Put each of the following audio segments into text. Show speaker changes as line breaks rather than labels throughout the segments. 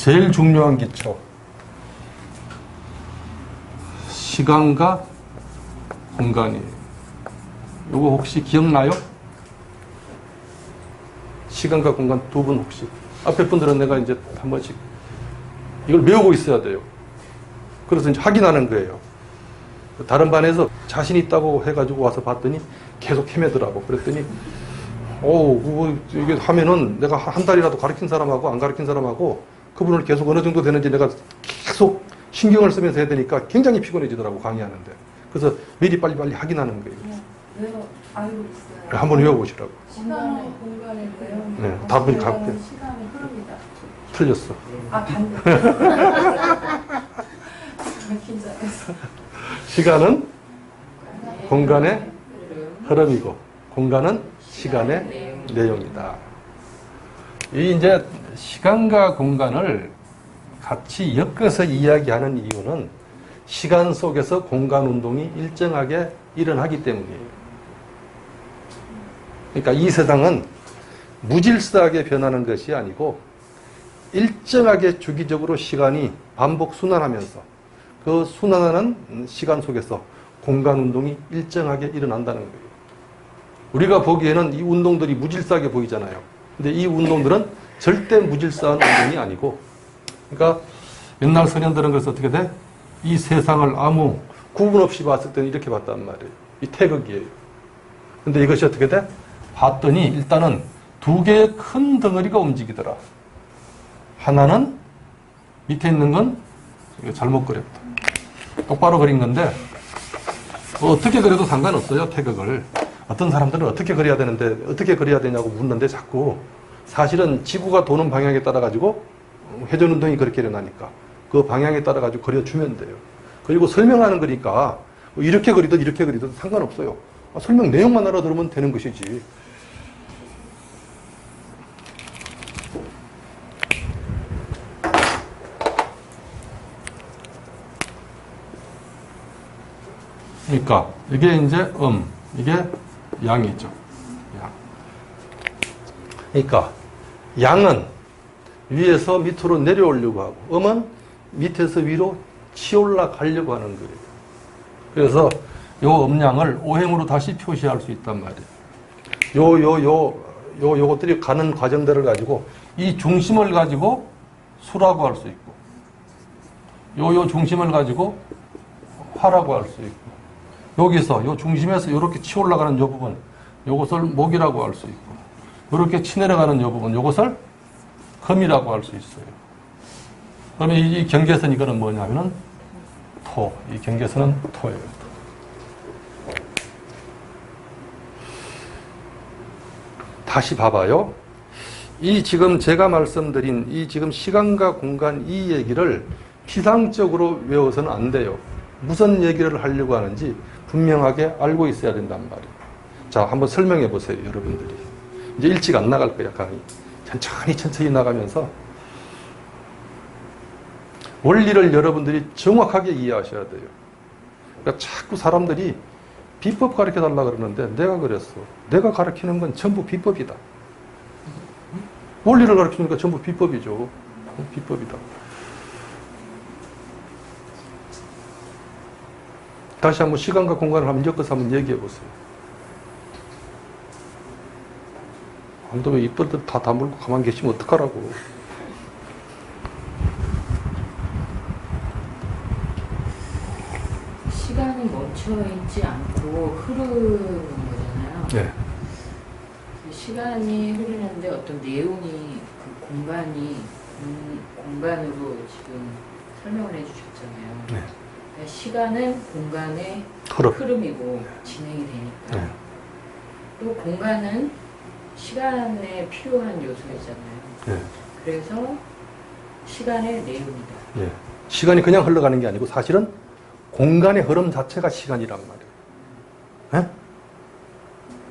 제일 중요한 기초. 시간과 공간이에요. 요거 혹시 기억나요? 시간과 공간 두 분 혹시. 앞에 분들은 내가 이제 한 번씩 이걸 외우고 있어야 돼요. 그래서 이제 확인하는 거예요. 다른 반에서 자신 있다고 해가지고 와서 봤더니 계속 헤매더라고. 그랬더니, 오, 그거 이게 하면은 내가 한 달이라도 가르친 사람하고 안 가르친 사람하고 그분을 계속 어느 정도 되는지 내가 계속 신경을 쓰면서 해야 되니까 굉장히 피곤해지더라고, 강의하는데. 그래서 미리 빨리빨리 확인하는 거예요.
외워 알고 있어요.
한번 외워보시라고.
시간의 공간의 내용.
네, 답은.
시간의 흐름이다.
틀렸어.
아.
시간은 공간의 흐름이고 공간은 시간의 내용이다. 이 이제 시간과 공간을 같이 엮어서 이야기하는 이유는 시간 속에서 공간 운동이 일정하게 일어나기 때문이에요. 그러니까 이 세상은 무질서하게 변하는 것이 아니고 일정하게 주기적으로 시간이 반복 순환하면서 그 순환하는 시간 속에서 공간 운동이 일정하게 일어난다는 거예요. 우리가 보기에는 이 운동들이 무질서하게 보이잖아요. 근데 이 운동들은 절대 무질서한 운동이 아니고, 그러니까 옛날 소년들은 그래서 어떻게 돼? 이 세상을 아무 구분 없이 봤을 때는 이렇게 봤단 말이에요. 이 태극이에요. 근데 이것이 어떻게 돼? 봤더니 일단은 두 개의 큰 덩어리가 움직이더라. 하나는 밑에 있는 건 잘못 그렸다. 똑바로 그린 건데 뭐 어떻게 그려도 상관없어요 태극을 어떤 사람들은 어떻게 그려야 되는데 어떻게 그려야 되냐고 묻는데 자꾸 사실은 지구가 도는 방향에 따라 가지고 회전 운동이 그렇게 일어나니까 그 방향에 따라 가지고 그려주면 돼요 그리고 설명하는 거니까 뭐 이렇게 그리든 이렇게 그리든 상관없어요 아, 설명 내용만 알아들으면 되는 것이지 그러니까 이게 이제 음, 이게 양이죠. 양. 그러니까 양은 위에서 밑으로 내려오려고 하고 음은 밑에서 위로 치올라 가려고 하는 거예요. 그래서 요 음량을 오행으로 다시 표시할 수 있단 말이에요. 요 요 요 요 요것들이 가는 과정들을 가지고 이 중심을 가지고 수라고 할 수 있고 요 요 중심을 가지고 화라고 할 수 있고 여기서 요 중심에서 이렇게 치 올라가는 요 부분 요것을 목이라고 할 수 있고 이렇게 치 내려가는 요 부분 요것을 금이라고 할 수 있어요. 그러면 이 경계선 이거는 뭐냐면은 토. 이 경계선은 토예요. 다시 봐봐요. 이 지금 제가 말씀드린 이 지금 시간과 공간 이 얘기를 피상적으로 외워서는 안 돼요. 무슨 얘기를 하려고 하는지 분명하게 알고 있어야 된단 말이에요. 자, 한번 설명해 보세요, 여러분들이. 이제 일찍 안 나갈 거야, 강의. 천천히 천천히 나가면서 원리를 여러분들이 정확하게 이해하셔야 돼요. 그러니까 자꾸 사람들이 비법 가르쳐 달라 그러는데 내가 그랬어. 내가 가르치는 건 전부 비법이다. 원리를 가르치니까 전부 비법이죠. 비법이다. 다시 한번 시간과 공간을 한번 엮어서 한번 얘기해 보세요. 아무도 왜 이빨들 다 다물고 가만 계시면 어떡하라고.
시간이 멈춰 있지 않고 흐르는 거잖아요.
예.
그 시간이 흐르는데 어떤 내용이 그 공간이 음, 공간으로 지금 설명을 해주셨잖아요.
네.
그러니까 시간은 공간의
흐름.
흐름이고 진행이 되니까
네.
또 공간은 시간에 필요한 요소이잖아요.
예.
그래서 시간의 내용이다.
예. 시간이 그냥 흘러가는 게 아니고 사실은 공간의 흐름 자체가 시간이란 말이에요. 예?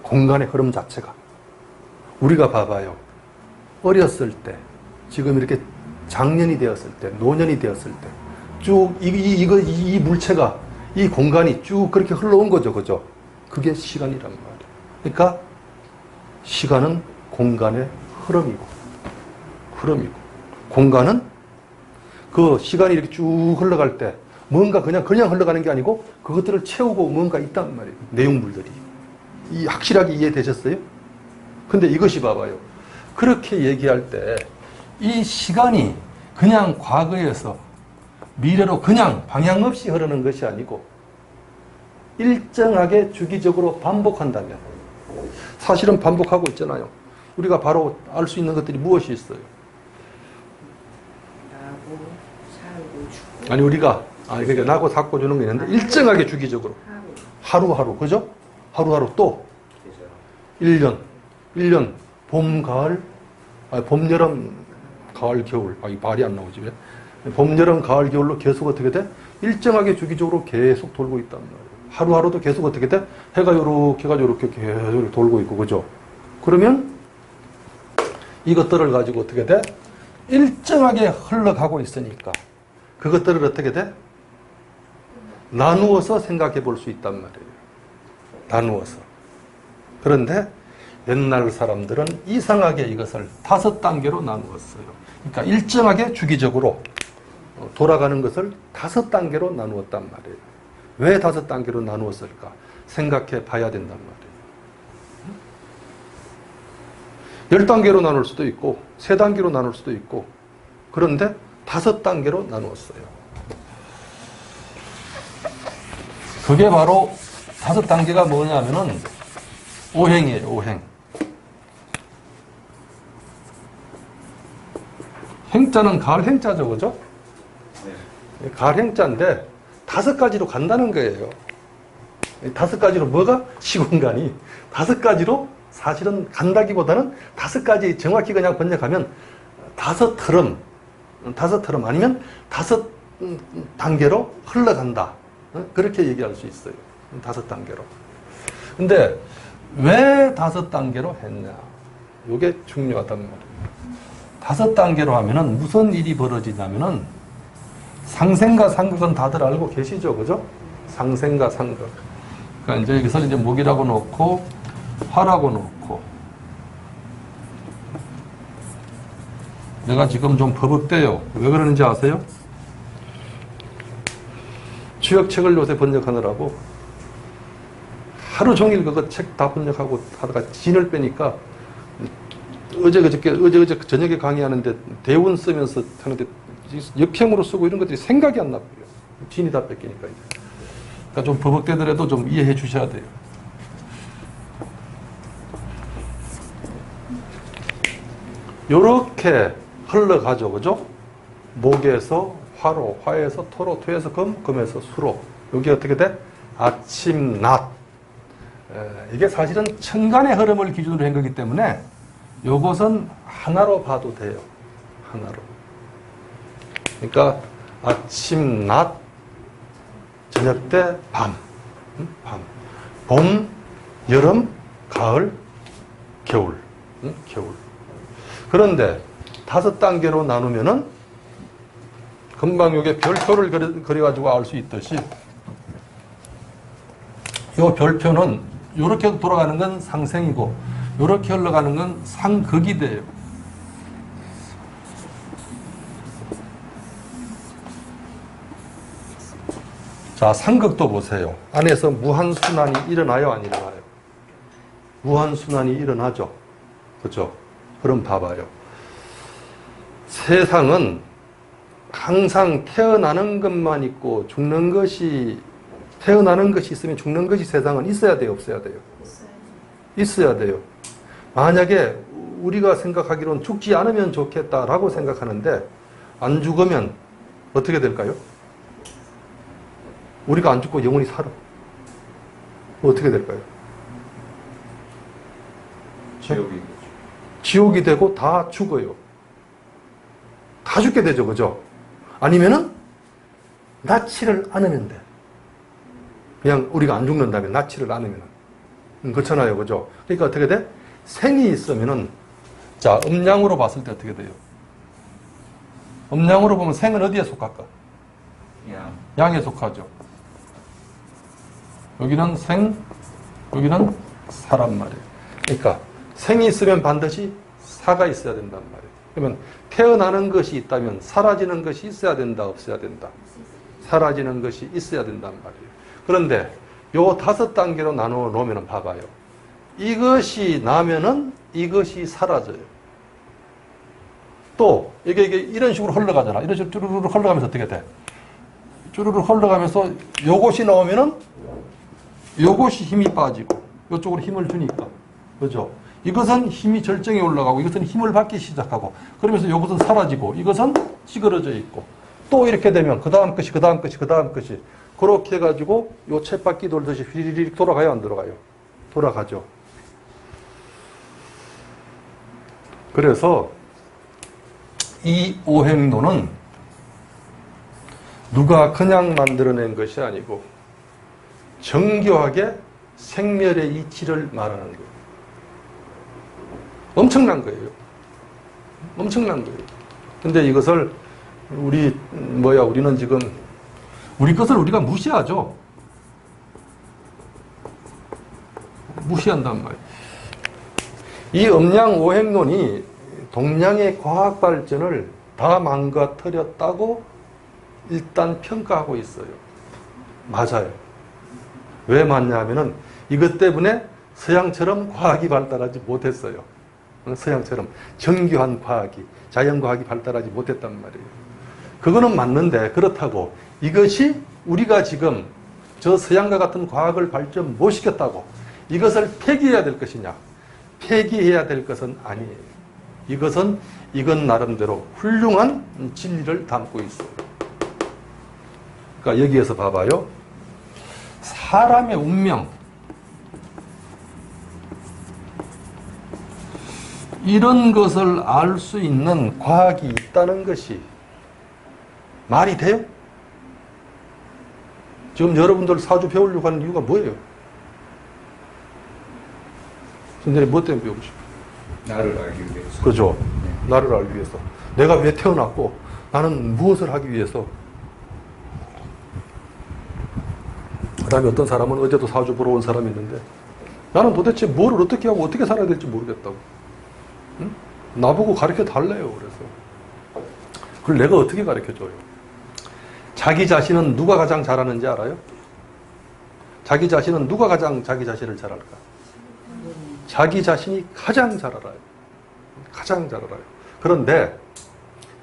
공간의 흐름 자체가. 우리가 봐봐요. 어렸을 때, 지금 이렇게 장년이 되었을 때, 노년이 되었을 때, 쭉, 이, 이, 이거, 이, 이 물체가, 이 공간이 쭉 그렇게 흘러온 거죠. 그죠? 그게 시간이란 말이에요. 그러니까, 시간은 공간의 흐름이고, 흐름이고, 공간은 그 시간이 이렇게 쭉 흘러갈 때 뭔가 그냥 그냥 흘러가는 게 아니고 그것들을 채우고 뭔가 있단 말이에요. 내용물들이. 이 확실하게 이해되셨어요? 근데 이것이 봐봐요. 그렇게 얘기할 때 이 시간이 그냥 과거에서 미래로 그냥 방향 없이 흐르는 것이 아니고 일정하게 주기적으로 반복한다면 사실은 반복하고 있잖아요. 우리가 바로 알 수 있는 것들이 무엇이 있어요?
나고 살고 죽고
아니 우리가 아니 그러니까 나고 삭고 주는 게 있는데 일정하게 주기적으로
하루
하루하루 그죠? 하루하루 또 1년 1년 봄 가을 아니 봄 여름 가을 겨울 아 이 말이 안 나오지 왜? 봄 여름 가을 겨울로 계속 어떻게 돼? 일정하게 주기적으로 계속 돌고 있단 말이에요. 하루하루도 계속 어떻게 돼? 해가 요렇게 해가 요렇게 계속 돌고 있고 그죠? 그러면 이것들을 가지고 어떻게 돼? 일정하게 흘러가고 있으니까 그것들을 어떻게 돼? 나누어서 생각해 볼 수 있단 말이에요. 나누어서. 그런데 옛날 사람들은 이상하게 이것을 다섯 단계로 나누었어요. 그러니까 일정하게 주기적으로 어, 돌아가는 것을 다섯 단계로 나누었단 말이에요. 왜 다섯 단계로 나누었을까? 생각해 봐야 된단 말이에요. 열 단계로 나눌 수도 있고, 세 단계로 나눌 수도 있고, 그런데 다섯 단계로 나누었어요. 그게 바로 다섯 단계가 뭐냐면은 오행이에요, 오행. 행자는 가을 행자죠, 그죠? 가을 행자인데 다섯 가지로 간다는 거예요. 이 다섯 가지로 뭐가 시공간이 다섯 가지로 사실은 간다기보다는 다섯 가지 정확히 그냥 번역하면 다섯 흐름, 다섯 흐름 아니면 다섯 음, 단계로 흘러간다. 어? 그렇게 얘기할 수 있어요. 다섯 단계로. 근데 왜 다섯 단계로 했냐? 이게 중요하단 말이에요. 다섯 단계로 하면은 무슨 일이 벌어지냐면은 상생과 상극은 다들 알고 계시죠, 그죠? 상생과 상극. 그러니까 이제 여기서 이제 목이라고 놓고 화라고 놓고 내가 지금 좀 버벅대요. 왜 그러는지 아세요? 주역책을 요새 번역하느라고 하루 종일 그거 책 다 번역하고 하다가 진을 빼니까 어제 그저께 어제 어제 저녁에 강의하는데 대운 쓰면서 하는데 역행으로 쓰고 이런 것들이 생각이 안 나고요. 진이 다 뺏기니까 이제. 그러니까 좀 버벅대더라도 좀 이해해 주셔야 돼요. 요렇게 흘러가죠, 그죠? 목에서 화로, 화에서 토로, 토에서 금, 금에서 수로. 여기 어떻게 돼? 아침, 낮. 에, 이게 사실은 천간의 흐름을 기준으로 한 거기 때문에 요것은 하나로 봐도 돼요. 하나로. 그러니까 아침, 낮, 저녁 때 밤. 응? 밤. 봄, 여름, 가을, 겨울. 응? 겨울. 그런데 다섯 단계로 나누면은 금방 요게 별표를 그려, 그려가지고 알 수 있듯이 요 별표는 요렇게 돌아가는 건 상생이고 요렇게 흘러가는 건 상극이 돼요. 자, 상극도 보세요. 안에서 무한순환이 일어나요, 안 일어나요? 무한순환이 일어나죠. 그죠? 그럼 봐봐요. 세상은 항상 태어나는 것만 있고 죽는 것이 태어나는 것이 있으면 죽는 것이 세상은 있어야 돼요, 없어야 돼요? 있어야 돼요. 만약에 우리가 생각하기로는 죽지 않으면 좋겠다라고 생각하는데 안 죽으면 어떻게 될까요? 우리가 안 죽고 영원히 살아. 어떻게 될까요?
지옥이
지옥이 되고 다 죽어요. 다 죽게 되죠, 그죠? 아니면은 낫지를 않으면 돼. 그냥 우리가 안 죽는다면 낫지를 않으면. 음, 그렇잖아요, 그죠? 그러니까 어떻게 돼? 생이 있으면은 자 음양으로 봤을 때 어떻게 돼요? 음양으로 보면 생은 어디에 속할까?
양
양에 속하죠. 여기는 생, 여기는 사람 말이에요. 그러니까 생이 있으면 반드시 사가 있어야 된단 말이에요. 그러면 태어나는 것이 있다면 사라지는 것이 있어야 된다, 없어야 된다. 사라지는 것이 있어야 된단 말이에요. 그런데 요 다섯 단계로 나누어 놓으면 봐봐요. 이것이 나면은 이것이 사라져요. 또 이게, 이게 이런 식으로 흘러가잖아. 이런 식으로 쭈르르 흘러가면서 어떻게 돼? 쭈르르 흘러가면서 요것이 나오면은 요것이 힘이 빠지고 요쪽으로 힘을 주니까 그죠? 이것은 힘이 절정에 올라가고 이것은 힘을 받기 시작하고 그러면서 요것은 사라지고 이것은 찌그러져 있고 또 이렇게 되면 그 다음 것이 그 다음 것이 그 다음 것이 그렇게 해가지고 요 쳇바퀴 돌듯이 휘리릭 돌아가요 안 돌아가요? 돌아가죠. 그래서 이 오행론은 누가 그냥 만들어낸 것이 아니고 정교하게 생멸의 이치를 말하는 거예요. 엄청난 거예요. 엄청난 거예요. 근데 이것을 우리 뭐야 우리는 지금 우리 것을 우리가 무시하죠. 무시한단 말이에요. 이 음양 오행론이 동양의 과학 발전을 다 망가뜨렸다고 일단 평가하고 있어요. 맞아요. 왜 맞냐면은 이것 때문에 서양처럼 과학이 발달하지 못했어요. 서양처럼 정교한 과학이, 자연과학이 발달하지 못했단 말이에요. 그거는 맞는데 그렇다고 이것이 우리가 지금 저 서양과 같은 과학을 발전 못 시켰다고 이것을 폐기해야 될 것이냐? 폐기해야 될 것은 아니에요. 이것은 이건 나름대로 훌륭한 진리를 담고 있어요. 그러니까 여기에서 봐봐요. 사람의 운명. 이런 것을 알 수 있는 과학이 있다는 것이 말이 돼요? 지금 여러분들 사주 배우려고 하는 이유가 뭐예요? 선생님 뭐 때문에 배우고 싶어요?
나를 알기 위해서.
그죠? 나를 알기 위해서. 내가 왜 태어났고, 나는 무엇을 하기 위해서. 그 다음에 어떤 사람은 어제도 사주 보러 온 사람이 있는데, 나는 도대체 뭐를 어떻게 하고 어떻게 살아야 될지 모르겠다고. 응? 나보고 가르쳐 달래요, 그래서. 그걸 내가 어떻게 가르쳐 줘요? 자기 자신은 누가 가장 잘하는지 알아요? 자기 자신은 누가 가장 자기 자신을 잘 알까? 자기 자신이 가장 잘 알아요. 가장 잘 알아요. 그런데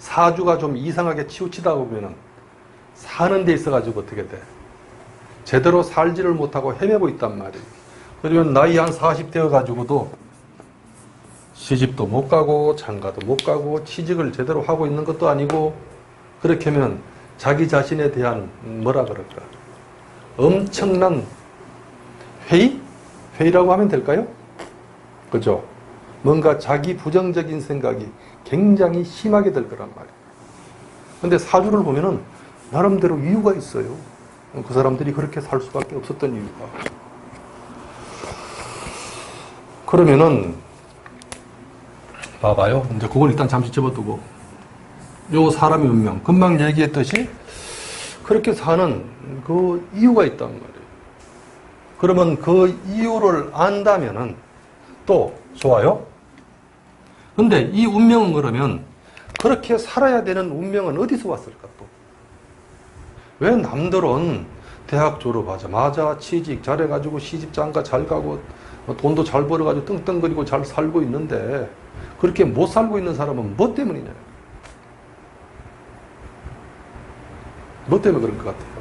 사주가 좀 이상하게 치우치다 보면은 사는 데 있어가지고 어떻게 돼? 제대로 살지를 못하고 헤매고 있단 말이에요. 그러면 나이 한 40 되어 가지고도 시집도 못 가고 장가도 못 가고 취직을 제대로 하고 있는 것도 아니고 그렇게 하면 자기 자신에 대한 뭐라 그럴까? 엄청난 회의? 회의라고 하면 될까요? 그죠? 뭔가 자기 부정적인 생각이 굉장히 심하게 될 거란 말이에요. 근데 사주를 보면은 나름대로 이유가 있어요. 그 사람들이 그렇게 살 수밖에 없었던 이유가. 그러면은 봐봐요. 이제 그걸 일단 잠시 접어두고 요 사람의 운명 금방 얘기했듯이 그렇게 사는 그 이유가 있단 말이에요. 그러면 그 이유를 안다면은 또 좋아요. 근데 이 운명은 그러면 그렇게 살아야 되는 운명은 어디서 왔을까 또? 왜 남들은 대학 졸업하자마자 취직 잘해가지고 시집 장가 잘 가고 돈도 잘 벌어가지고 떵떵거리고 잘 살고 있는데 그렇게 못 살고 있는 사람은 뭐 때문이냐? 뭐 때문에 그런 것 같아요?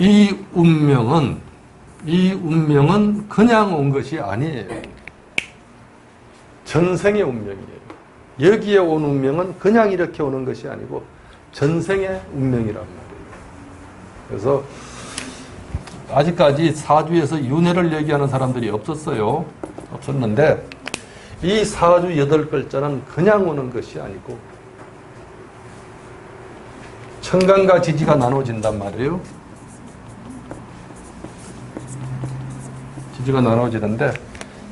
이 운명은 이 운명은 그냥 온 것이 아니에요. 전생의 운명이에요. 여기에 온 운명은 그냥 이렇게 오는 것이 아니고 전생의 운명이란 말이에요. 그래서 아직까지 사주에서 윤회를 얘기하는 사람들이 없었어요. 없었는데 이 사주 여덟 글자는 그냥 오는 것이 아니고 천간과 지지가 나눠진단 말이에요. 지지가 나눠지는데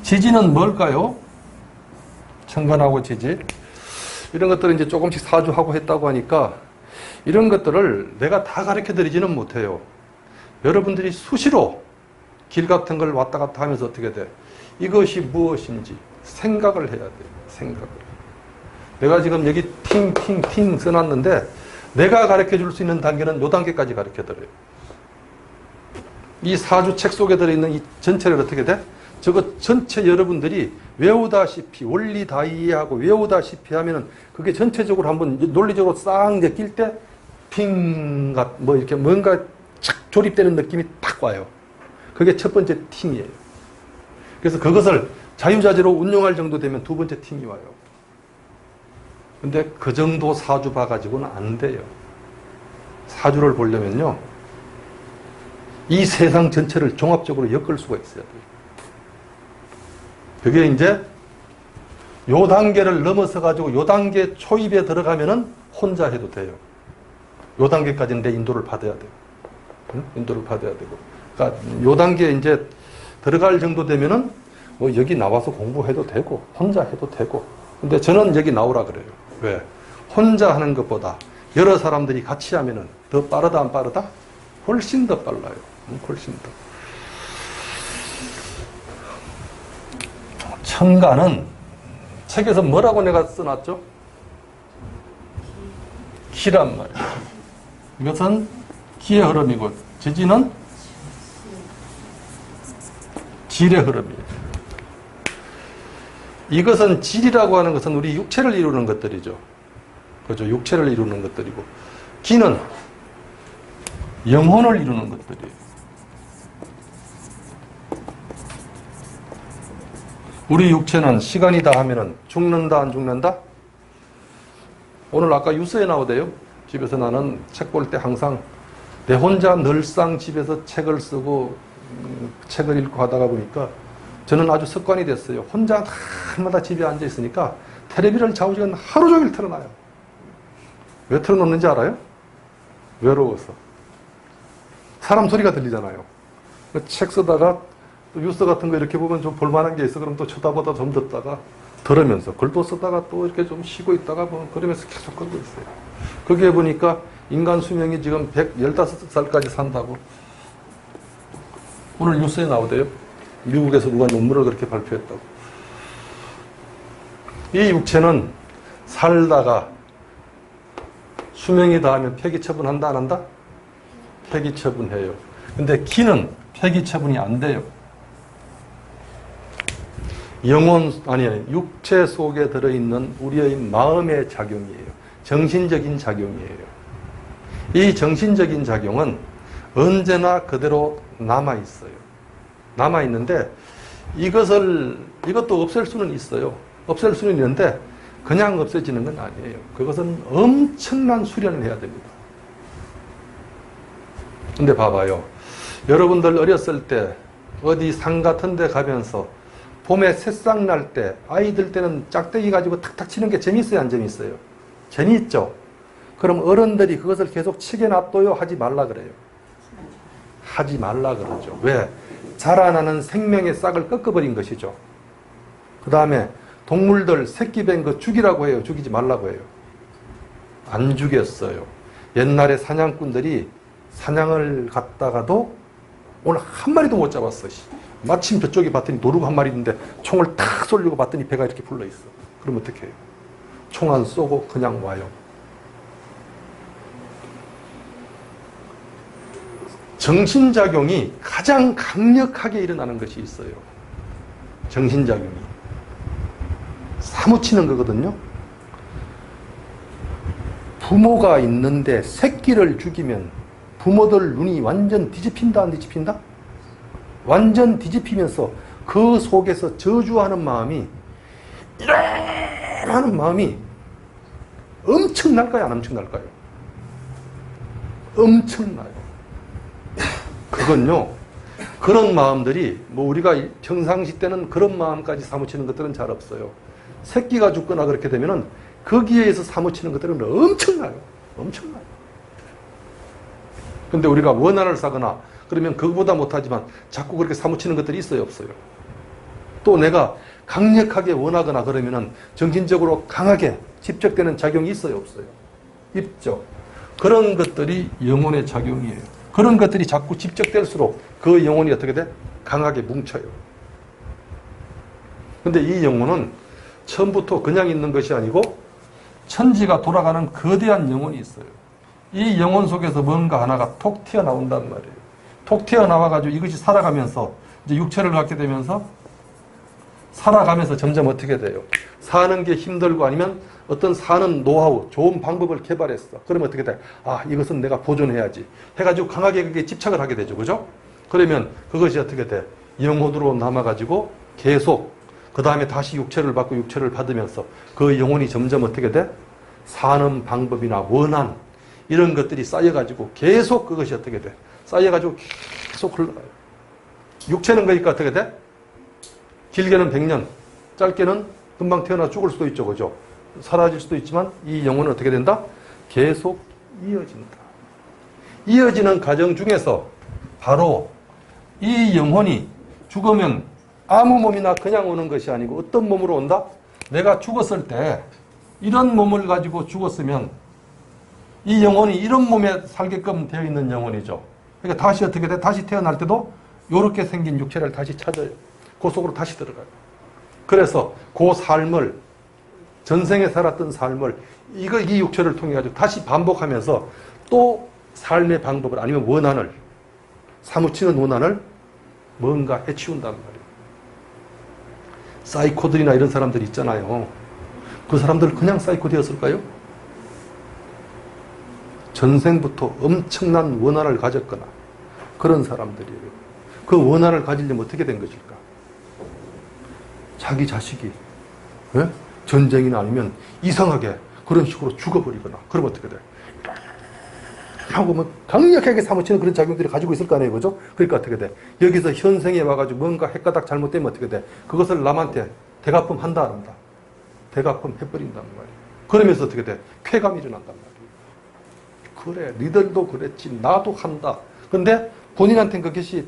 지지는 뭘까요? 천간하고 지지 이런 것들은 이제 조금씩 사주하고 했다고 하니까 이런 것들을 내가 다 가르쳐 드리지는 못해요. 여러분들이 수시로 길 같은 걸 왔다 갔다 하면서 어떻게 돼? 이것이 무엇인지 생각을 해야 돼요. 생각을. 내가 지금 여기 팅팅팅 써놨는데 내가 가르쳐 줄 수 있는 단계는 요 단계까지 가르쳐 드려요. 이 사주 책 속에 들어있는 이 전체를 어떻게 돼? 저거 전체 여러분들이 외우다시피 원리 다 이해하고 외우다시피 하면은 그게 전체적으로 한번 논리적으로 싹 이제 낄때핑뭐 이렇게 뭔가 착 조립되는 느낌이 딱 와요. 그게 첫 번째 팀이에요. 그래서 그것을 자유자재로 운용할 정도 되면 두 번째 팀이 와요. 근데 그 정도 사주 봐가지고는 안 돼요. 사주를 보려면요. 이 세상 전체를 종합적으로 엮을 수가 있어야 돼요. 그게 이제 요 단계를 넘어서 가지고 요 단계 초입에 들어가면은 혼자 해도 돼요. 요 단계까지는 내 인도를 받아야 돼요. 응? 인도를 받아야 되고. 그러니까 요 단계에 이제 들어갈 정도 되면은 뭐 여기 나와서 공부해도 되고 혼자 해도 되고. 근데 저는 여기 나오라 그래요. 왜? 혼자 하는 것보다 여러 사람들이 같이 하면은 더 빠르다 안 빠르다? 훨씬 더 빨라요. 응? 훨씬 더. 천가는 책에서 뭐라고 내가 써놨죠? 기란 말이에요. 이것은 기의 흐름이고 지지는 질의 흐름이에요. 이것은 질이라고 하는 것은 우리 육체를 이루는 것들이죠. 그죠? 육체를 이루는 것들이고 기는 영혼을 이루는 것들이에요. 우리 육체는 시간이 다 하면은 죽는다 안 죽는다? 오늘 아까 유서에 나오대요. 집에서 나는 책 볼 때 항상 내 혼자 늘상 집에서 책을 쓰고 음, 책을 읽고 하다가 보니까 저는 아주 습관이 됐어요. 혼자 날마다 집에 앉아 있으니까 텔레비를 좌우지간 하루 종일 틀어놔요. 왜 틀어놓는지 알아요? 외로워서. 사람 소리가 들리잖아요. 그책 쓰다가 또 뉴스 같은 거 이렇게 보면 좀 볼만한 게 있어. 그럼 또 쳐다보다 좀 듣다가 들으면서 글도 쓰다가 또 이렇게 좀 쉬고 있다가 뭐 그러면서 계속 끌고 있어요. 거기에 보니까 인간 수명이 지금 115살까지 산다고 오늘 뉴스에 나오대요. 미국에서 누가 논문을 그렇게 발표했다고. 이 육체는 살다가 수명이 다하면 폐기 처분한다 안 한다? 폐기 처분해요. 근데 기는 폐기 처분이 안 돼요. 영혼 아니 아니 육체 속에 들어 있는 우리의 마음의 작용이에요. 정신적인 작용이에요. 이 정신적인 작용은 언제나 그대로 남아 있어요. 남아 있는데 이것을 이것도 없앨 수는 있어요. 없앨 수는 있는데 그냥 없어지는 건 아니에요. 그것은 엄청난 수련을 해야 됩니다. 근데 봐봐요. 여러분들 어렸을 때 어디 산 같은 데 가면서 봄에 새싹 날 때 아이들 때는 짝대기 가지고 탁탁 치는 게 재밌어요 안 재밌어요? 재밌죠? 그럼 어른들이 그것을 계속 치게 놔둬요 하지 말라 그래요. 하지 말라 그러죠. 왜? 자라나는 생명의 싹을 꺾어버린 것이죠. 그 다음에 동물들 새끼 뱀그 죽이라고 해요. 죽이지 말라고 해요. 안 죽였어요. 옛날에 사냥꾼들이 사냥을 갔다가도 오늘 한 마리도 못 잡았어. 씨. 마침 저쪽에 봤더니 노루가 한 마리 있는데 총을 탁 쏠리고 봤더니 배가 이렇게 불러 있어. 그럼 어떻게 해요? 총 안 쏘고 그냥 와요. 정신작용이 가장 강력하게 일어나는 것이 있어요. 정신작용이. 사무치는 거거든요. 부모가 있는데 새끼를 죽이면 부모들 눈이 완전 뒤집힌다 안 뒤집힌다? 완전 뒤집히면서 그 속에서 저주하는 마음이 이러하는 마음이 엄청날까요? 안 엄청날까요? 엄청나요. 그건요. 그런 마음들이 뭐 우리가 평상시 때는 그런 마음까지 사무치는 것들은 잘 없어요. 새끼가 죽거나 그렇게 되면은 거기에서 사무치는 것들은 엄청나요. 엄청나요. 근데 우리가 원한을 사거나 그러면 그거보다 못하지만 자꾸 그렇게 사무치는 것들이 있어요, 없어요? 또 내가 강력하게 원하거나 그러면은 정신적으로 강하게 집적되는 작용이 있어요, 없어요? 있죠. 그런 것들이 영혼의 작용이에요. 그런 것들이 자꾸 집적될수록 그 영혼이 어떻게 돼? 강하게 뭉쳐요. 근데 이 영혼은 처음부터 그냥 있는 것이 아니고 천지가 돌아가는 거대한 영혼이 있어요. 이 영혼 속에서 뭔가 하나가 톡 튀어나온단 말이에요. 톡 튀어나와가지고 이것이 살아가면서 이제 육체를 갖게 되면서 살아가면서 점점 어떻게 돼요? 사는 게 힘들고 아니면 어떤 사는 노하우, 좋은 방법을 개발했어. 그러면 어떻게 돼? 아, 이것은 내가 보존해야지. 해가지고 강하게 그게 집착을 하게 되죠. 그죠? 그러면 그것이 어떻게 돼? 영혼으로 남아가지고 계속 그 다음에 다시 육체를 받고 육체를 받으면서 그 영혼이 점점 어떻게 돼? 사는 방법이나 원한 이런 것들이 쌓여가지고 계속 그것이 어떻게 돼? 쌓여가지고 계속 흘러가요. 육체는 그러니까 어떻게 돼? 길게는 100년, 짧게는 금방 태어나 죽을 수도 있죠. 그죠? 사라질 수도 있지만 이 영혼은 어떻게 된다? 계속 이어진다. 이어지는 과정 중에서 바로 이 영혼이 죽으면 아무 몸이나 그냥 오는 것이 아니고 어떤 몸으로 온다? 내가 죽었을 때 이런 몸을 가지고 죽었으면 이 영혼이 이런 몸에 살게끔 되어 있는 영혼이죠. 그러니까 다시 어떻게 돼? 다시 태어날 때도 이렇게 생긴 육체를 다시 찾아요. 그 속으로 다시 들어가요. 그래서 그 삶을 전생에 살았던 삶을 이거 이 육체를 통해 가지고 다시 반복하면서 또 삶의 방법을 아니면 원한을 사무치는 원한을 뭔가 해치운단 말이에요. 사이코들이나 이런 사람들 있잖아요. 그 사람들 그냥 사이코 되었을까요? 전생부터 엄청난 원한을 가졌거나 그런 사람들이에요. 그 원한을 가지려면 어떻게 된 것일까? 자기 자식이 예? 전쟁이나 아니면 이상하게 그런 식으로 죽어버리거나 그러면 어떻게 돼? 하고 뭐 강력하게 사무치는 그런 작용들이 가지고 있을 거 아니에요, 그죠? 그러니까 어떻게 돼? 여기서 현생에 와가지고 뭔가 헷가닥 잘못되면 어떻게 돼? 그것을 남한테 대가품 한다, 안 한다? 대가품 해버린단 말이에요. 그러면서 어떻게 돼? 쾌감이 일어난단 말이에요. 그래, 니들도 그랬지, 나도 한다. 근데 본인한테는 그것이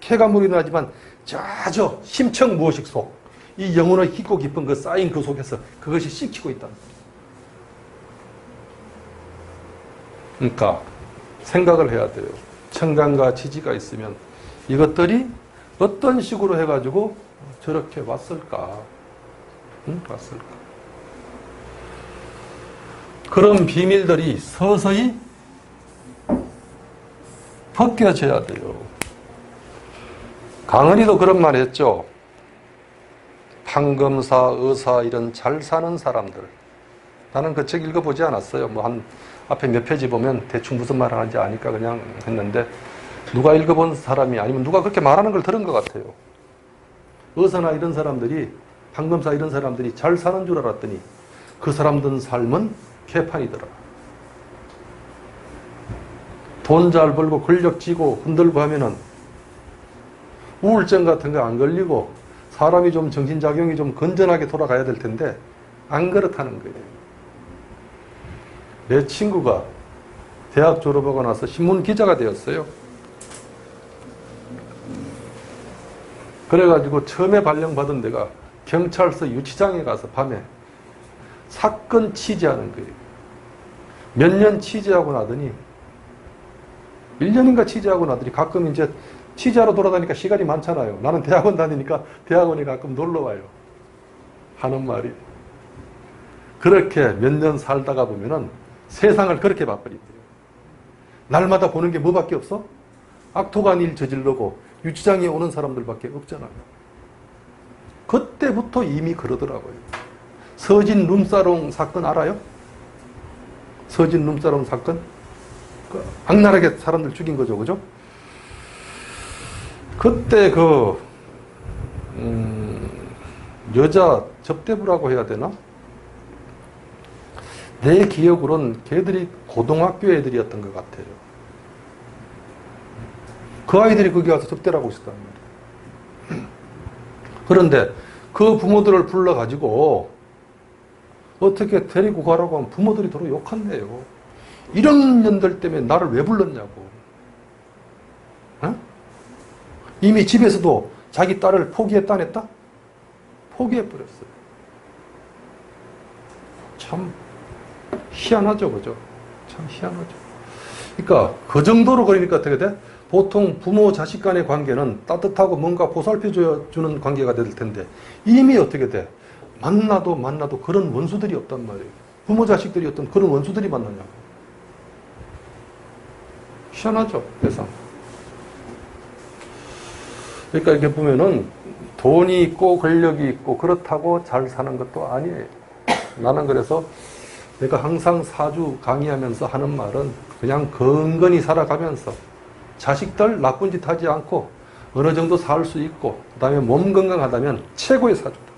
쾌감으로 일어나지만 저저 심청 무의식 속, 이 영혼의 깊고 깊은 그 쌓인 그 속에서 그것이 씹히고 있다는 거예요. 그러니까 생각을 해야 돼요. 청간과 지지가 있으면 이것들이 어떤 식으로 해가지고 저렇게 왔을까? 응? 왔을까? 그런 비밀들이 서서히 벗겨져야 돼요. 강은이도 그런 말 했죠. 판검사, 의사 이런 잘 사는 사람들. 나는 그 책 읽어보지 않았어요. 뭐 한 앞에 몇 페이지 보면 대충 무슨 말 하는지 아니까 그냥 했는데 누가 읽어본 사람이 아니면 누가 그렇게 말하는 걸 들은 것 같아요. 의사나 이런 사람들이 판검사 이런 사람들이 잘 사는 줄 알았더니 그 사람들 삶은 개판이더라. 돈 잘 벌고 권력 쥐고 흔들고 하면은 우울증 같은 거 안 걸리고 사람이 좀 정신작용이 좀 건전하게 돌아가야 될 텐데 안 그렇다는 거예요. 내 친구가 대학 졸업하고 나서 신문 기자가 되었어요. 그래가지고 처음에 발령받은 데가 경찰서 유치장에 가서 밤에 사건 취재하는 거예요. 몇 년 취재하고 나더니 1년인가 취재하고 나더니 가끔 이제 취재하러 돌아다니까 시간이 많잖아요. 나는 대학원 다니니까 대학원에 가끔 놀러 와요. 하는 말이. 그렇게 몇 년 살다가 보면은 세상을 그렇게 봐버린대요. 날마다 보는 게 뭐밖에 없어? 악독한 일 저질러고 유치장에 오는 사람들밖에 없잖아요. 그때부터 이미 그러더라고요. 서진 룸사롱 사건 알아요? 서진 룸사롱 사건? 그 악랄하게 사람들 죽인 거죠, 그죠? 그때 그, 음, 여자 접대부라고 해야 되나? 내 기억으로는 걔들이 고등학교 애들이었던 것 같아요. 그 아이들이 거기 가서 접대를 하고 있었단 말이에요. 그런데 그 부모들을 불러가지고 어떻게 데리고 가라고 하면 부모들이 도로 욕한대요. 이런 년들 때문에 나를 왜 불렀냐고. 어? 이미 집에서도 자기 딸을 포기했다 안 했다? 포기해버렸어요. 참 희한하죠, 그죠? 참 희한하죠. 그러니까 그 정도로 그러니까 어떻게 돼? 보통 부모 자식 간의 관계는 따뜻하고 뭔가 보살펴 주는 관계가 될 텐데 이미 어떻게 돼? 만나도 만나도 그런 원수들이 없단 말이에요. 부모 자식들이 어떤 그런 원수들이 만나냐고. 희한하죠, 세상. 그러니까 이렇게 보면은 돈이 있고 권력이 있고 그렇다고 잘 사는 것도 아니에요. 나는 그래서 내가 항상 사주 강의하면서 하는 말은 그냥 건건히 살아가면서 자식들 나쁜 짓 하지 않고 어느 정도 살 수 있고 그 다음에 몸 건강하다면 최고의 사주다.